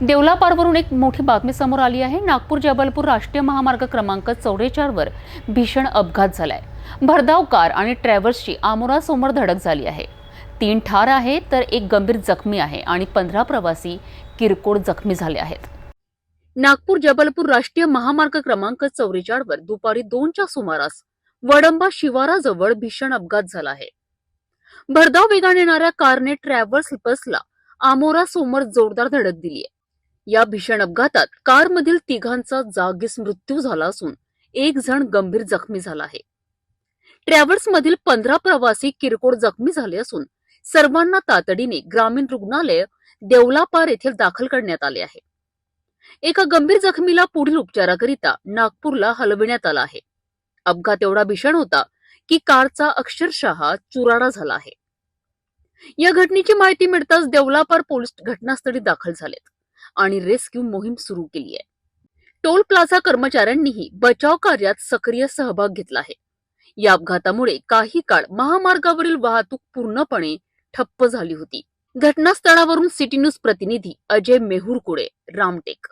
देवलापारवरून एक मोठी बातमी समोर आली आहे. नागपूर जबलपूर राष्ट्रीय महामार्ग क्रमांक चौवेचाळ भीषण अपघात झालाय. भरधाव कार आणि ट्रॅव्हल्सची आमोरासमोर धडक झाली आहे. तीन ठार आहे तर एक गंभीर जखमी आहे आणि पंधरा प्रवासी किरकोळ जखमी झाले आहेत. नागपूर जबलपूर राष्ट्रीय महामार्ग क्रमांक चौवेचाळ वर दुपारी दोनच्या सुमारास वडंबा शिवाराजवळ भीषण अपघात झाला आहे. भरधाव वेगाने येणाऱ्या कारने ट्रॅव्हल्स बसला आमोरा समोर जोरदार धडक दिली आहे. या भीषण अपघातात कारमधील तिघांचा जागीच मृत्यू झाला असून एक जण गंभीर जखमी झाला आहे. ट्रॅव्हल्स मधील पंधरा प्रवासी किरकोळ जखमी झाले असून सर्वांना तातडीने ग्रामीण रुग्णालय देवलापार येथे दाखल करण्यात आले आहे. एका गंभीर जखमीला पुढील उपचाराकरिता नागपूरला हलविण्यात आला आहे. अपघात एवढा भीषण होता की कारचा अक्षरशः चुराडा झाला आहे. या घटनेची माहिती मिळताच देवलापार पोलीस घटनास्थळी दाखल झालेत. आणि रेस्क्यू मोहीम सुरू केली आहे. टोल प्लाझा कर्मचाऱ्यांनीही बचाव कार्यात सक्रिय सहभाग घेतला आहे. या अपघातामुळे काही काळ महामार्गावरील वाहतूक पूर्णपणे ठप्प झाली होती. घटनास्थळावरून सिटी न्यूज प्रतिनिधी अजय मेहुरकुडे रामटेक.